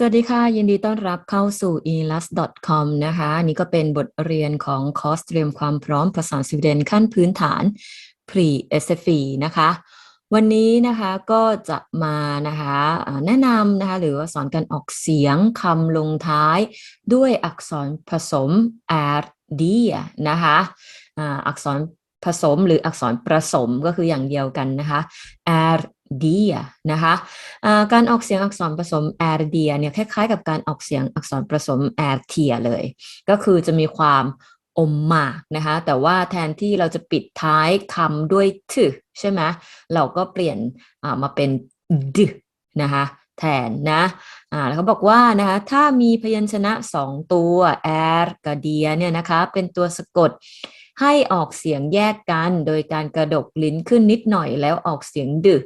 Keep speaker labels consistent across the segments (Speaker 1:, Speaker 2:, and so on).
Speaker 1: สวัสดีค่ะ ยินดีต้อนรับเข้าสู่ elus.com นะคะ นี่ก็เป็นบทเรียนของคอร์สเตรียมความพร้อมภาษาสวีเดนขั้นพื้นฐาน pre SFE นะคะ วันนี้นะคะก็จะมานะคะแนะนำนะคะหรือว่าสอนการออกเสียงคำลงท้าย ด้วยอักษรผสม r d นะคะอักษรผสมหรืออักษรผสมก็คืออย่างเดียวกันนะคะ r d นะคะอ่าการออกเสียงอักษรผสม r d เดียเนี่ยคล้ายๆ กับการออกเสียงอักษรผสม r t เทียเลย ก็คือจะมีความอมมากนะคะ แต่ว่าแทนที่เราจะปิดท้ายคำด้วยถึใช่ไหมเราก็เปลี่ยนมาเป็นดนะคะแทนนะอ่าแล้วเขาบอกว่านะคะถ้ามีพยัญชนะสองตัว r กับ d เนี่ยนะคะเป็นตัวสะกดให้ออกเสียงแยกกัน โดยการกระดกลิ้นขึ้นนิดหน่อยแล้วออกเสียงดึ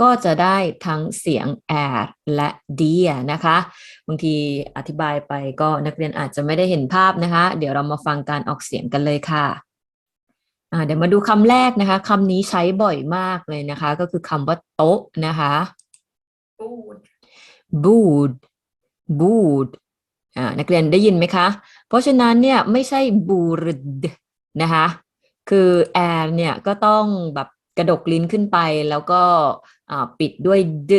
Speaker 1: ก็จะได้ทั้งเสียง r และ d นะคะ บางทีอธิบายไปก็นักเรียนอาจจะไม่ได้เห็นภาพนะคะ เดี๋ยวเรามาฟังการออกเสียงกันเลยค่ะอ่าเดี๋ยวมาดูคำแรกนะคะคำนี้ใช้บ่อยมากเลยนะคะ ก็คือคำว่าโต๊ะนะคะ
Speaker 2: bord,
Speaker 1: bood bood อ่านักเรียนได้ยินไหมคะ เพราะฉะนั้นเนี่ยไม่ใช่ boord นะคะ คือ air เนี่ยก็ต้องแบบ กระดกลิ้นขึ้นไปแล้วก็อ่าปิดด้วยด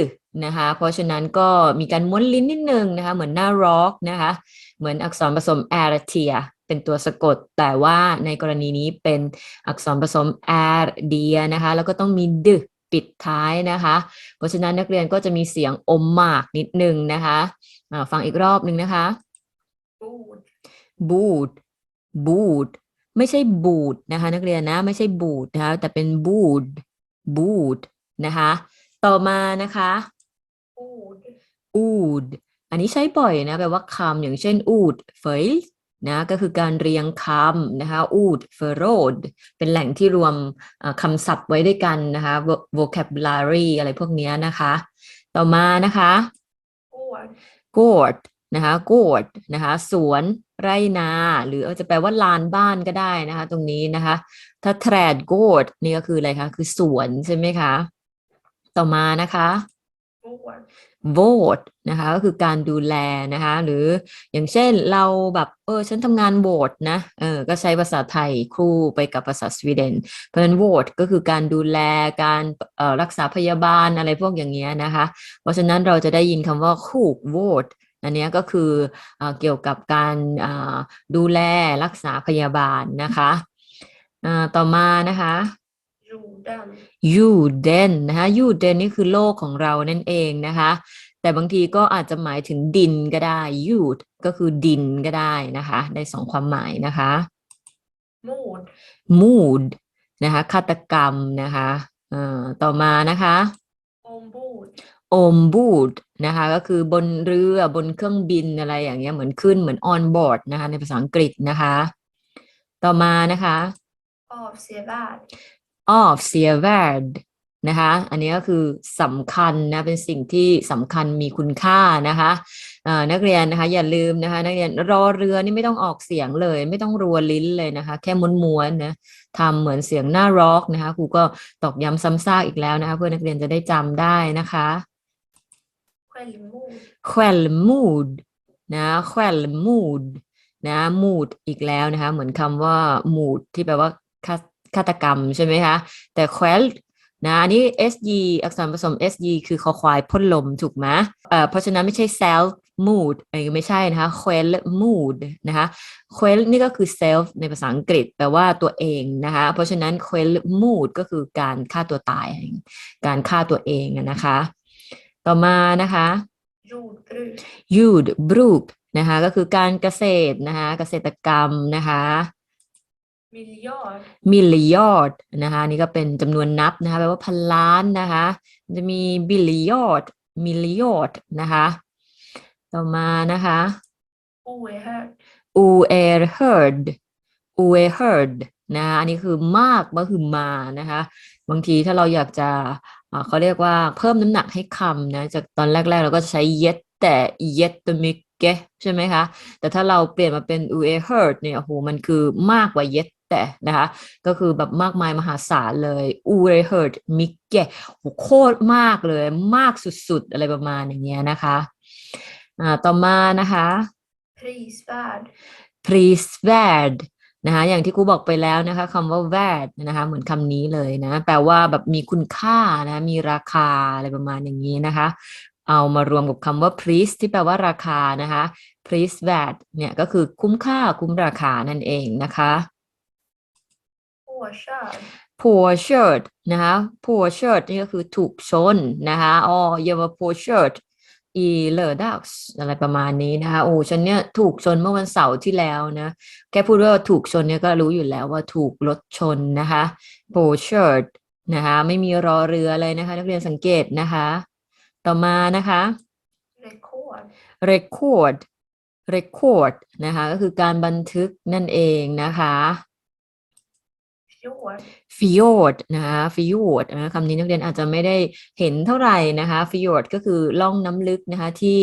Speaker 1: นะคะ เพราะฉะนั้นก็มีการม้วนลิ้นนิดนึงนะคะ เหมือนหน้า rock นะคะ เหมือนอักษรผสม r t เป็นตัวสะกด แต่ว่าในกรณีนี้เป็นอักษรผสม r d นะคะ แล้วก็ต้องมีดปิดท้ายนะคะ เพราะฉะนั้นนักเรียนก็จะมีเสียงอมหมากนิดนึงนะคะอ่าฟังอีกรอบหนึ่งนะคะ
Speaker 2: bord,
Speaker 1: บูดบูด ไม่ใช่บูดนะคะ นักเรียนนะไม่ใช่บูดนะคะแต่เป็นบูดบูดนะคะ ต่อมานะคะ
Speaker 2: ord,
Speaker 1: อูดอันนี้ใช้บ่อยนะแปลว่าคำอย่างเช่นอูดเฟยนะก็คือการเรียงคำนะคะอูดเฟโรดเป็นแหล่งที่รวมอ่าคำศัพท์ไว้ด้วยกันนะคะ vo- vocabulary อะไรพวกเนี้ยนะคะ ต่อมานะคะ
Speaker 2: gård,
Speaker 1: โกดนะคะโกดนะคะ สวน ไรนา หรือจะแปลว่าลานบ้านก็ได้นะคะ ตรงนี้นะคะ ถ้าแทรดโกดนี่ก็คืออะไรคะ คือสวนใช่ไหมคะ ต่อมานะคะ
Speaker 2: vård,
Speaker 1: โวตนะคะ ก็คือการดูแลนะคะ หรืออย่างเช่นเราแบบเออฉันทำงานโหวตนะเออก็ใช้ภาษาไทยคู่ไปกับภาษาสวีเดน เพราะฉะนั้นโหวตก็คือการดูแลการเอ่อรักษาพยาบาลอะไรพวกอย่างเงี้ยนะคะ เพราะฉะนั้นเราจะได้ยินคำว่าคูกโหวต อันเนี้ยก็คือเออเกี่ยวกับการอ่าดูแลรักษาพยาบาลนะคะอ่าต่อมานะคะ
Speaker 2: jorden,
Speaker 1: ยูเดนนะคะยูเดนนี่คือโลกของเรานั่นเองนะคะ แต่บางทีก็อาจจะหมายถึงดินก็ได้ยูดก็คือดินก็ได้นะคะได้สองความหมายนะคะ
Speaker 2: mord,
Speaker 1: มูดนะคะฆาตกรรมนะคะเอ่อต่อมานะคะ
Speaker 2: ombord,
Speaker 1: โอมบูดนะคะก็คือบนเรือบนเครื่องบินอะไรอย่างเงี้ยเหมือนขึ้นเหมือน on board นะคะในภาษาอังกฤษนะคะ ต่อมานะคะ
Speaker 2: avsevärd,
Speaker 1: of s e v a r d นะคะอันนี้ก็คือสำคัญนะเป็นสิ่งที่สำคัญมีคุณค่านะคะเอ่อนักเรียนนะคะอย่าลืมนะคะนักเรียนรอเรือนี่ไม่ต้องออกเสียงเลย ไม่ต้องรัวลิ้นเลยนะคะ แค่ม้วนๆนะทำเหมือนเสียงหน้าร็อกนะคะครูก็ตอกย้ำซ้ำซากอีกแล้วนะคะเพื่อนักเรียนจะได้จำได้นะคะ
Speaker 2: självmord,
Speaker 1: แควลมูดนะแคลมูดนะมูดอีกแล้วนะคะ เหมือนคำว่ามูดที่แปลว่าฆาตกรรมใช่ไหมคะ แต่แควลนะอันนี้ sg อักษรผสม sg คือคอควายพ่นลมถูกไหมเอ่อเพราะฉะนั้นไม่ใช่ self mood เอ้ไม่ใช่นะคะ quell mood นะคะ quell นี่ก็คือ self ในภาษาอังกฤษแปลว่าตัวเองนะคะ เพราะฉะนั้น quell mood ก็คือการฆ่าตัวตาย การฆ่าตัวเองนะคะ ต่อมานะคะ
Speaker 2: jordbruk,
Speaker 1: ยูดบรูกนะคะก็คือการเกษตรนะคะเกษตรกรรมนะคะ
Speaker 2: miljard,
Speaker 1: มิลลิยอดนะคะนี่ก็เป็นจำนวนนับนะคะแปลว่าพันล้านนะคะมันจะมีบิลลิยอดมิลลิยอดนะคะต่อมานะคะ
Speaker 2: oerhört,
Speaker 1: อูเอร์เฮิร์ดอูเอร์เฮิร์ดนะคะอันนี้คือมากก็คือมานะคะ บางทีถ้าเราอยากจะอ่า เขาเรียกว่าเพิ่มน้ำหนักให้คำนะจากตอนแรก ๆ เราก็จะใช้เย็ดแต่เย็ดตมิกเกใช่ไหมคะ แต่ถ้าเราเปลี่ยนมาเป็นอูเอเฮิร์ดเนี่ยโอ้โหมันคือมากกว่าเย็ดแต่นะคะ ก็คือแบบมากมายมหาศาลเลยอูเอเฮิร์ดมิกเกโหโคตรมากเลย มากสุดๆ อะไรประมาณอย่างเงี้ยนะคะอ่าต่อมานะคะ
Speaker 2: prisvärd,
Speaker 1: prisvärd นะคะอย่างที่ครูบอกไปแล้วนะคะคำว่า värd นะคะเหมือนคำนี้เลยนะแปลว่าแบบมีคุณค่านะมีราคาอะไรประมาณอย่างนี้นะคะ เอามารวมกับคำว่า pris ที่แปลว่าราคานะคะ prisvärd เนี่ยก็คือคุ้มค่าคุ้มราคานั่นเองนะคะ
Speaker 2: påkörd,
Speaker 1: påkörd นะคะ påkörd นี่ก็คือถูกชนนะคะอ๋อ jag var påkörd i lördags อะไรประมาณนี้นะคะโอ้ฉันเนี่ยถูกชนเมื่อวันเสาร์ที่แล้วนะ แค่พูดว่าถูกชนเนี่ยก็รู้อยู่แล้วว่าถูกรถชนนะคะ påkörd นะคะไม่มีรอเรือเลยนะคะ นักเรียนสังเกตนะคะ ต่อมานะคะ
Speaker 2: rekord,
Speaker 1: record record นะคะก็คือการบันทึกนั่นเองนะคะ
Speaker 2: fjord,
Speaker 1: ฟิโยดนะคะฟิโยดนะคำนี้นักเรียนอาจจะไม่ได้เห็นเท่าไหร่นะคะฟิโยดก็คือล่องน้ำลึกนะคะที่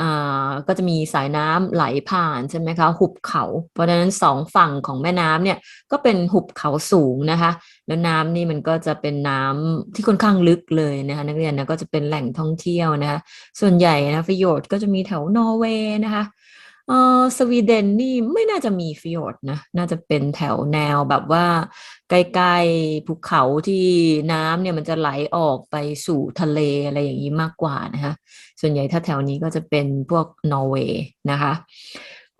Speaker 1: อ่าก็จะมีสายน้ำไหลผ่านใช่ไหมคะหุบเขา เพราะฉะนั้นสองฝั่งของแม่น้ำเนี่ยก็เป็นหุบเขาสูงนะคะแล้วน้ำนี่มันก็จะเป็นน้ำที่ค่อนข้างลึกเลยนะคะนักเรียนนะก็จะเป็นแหล่งท่องเที่ยวนะคะส่วนใหญ่นะฟิโยดก็จะมีแถวนอร์เวย์นะคะ เออสวีเดนนี่ไม่น่าจะมีฟิยอร์ดนะ น่าจะเป็นแถวแนวแบบว่า ใกล้ๆภูเขาที่น้ำเนี่ยมันจะไหลออกไปสู่ทะเลอะไรอย่างนี้มากกว่านะคะ ส่วนใหญ่ถ้าแถวนี้ก็จะเป็นพวกนอร์เวย์นะคะ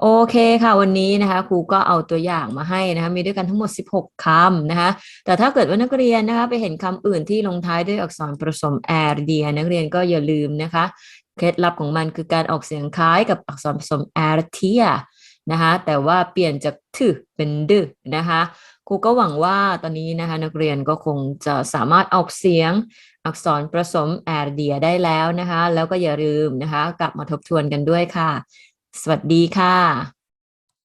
Speaker 1: โอเคค่ะ วันนี้นะคะครูก็เอาตัวอย่างมาให้นะคะมีด้วยกันทั้งหมด 16 คำนะคะแต่ถ้าเกิดว่านักเรียนนะคะไปเห็นคำอื่นที่ลงท้ายด้วยอักษรผสมแอร์เดียนักเรียนก็อย่าลืมนะคะ เคล็ดลับของมันคือการออกเสียงคล้ายกับอักษรผสมแอร์เทียนะคะแต่ว่าเปลี่ยนจากทึเป็นดึนะคะครูก็หวังว่าตอนนี้นะคะนักเรียนก็คงจะสามารถออกเสียงอักษรผสมแอร์เดียได้แล้วนะคะ แล้วก็อย่าลืมนะคะ กลับมาทบทวนกันด้วยค่ะ สวัสดีค่ะ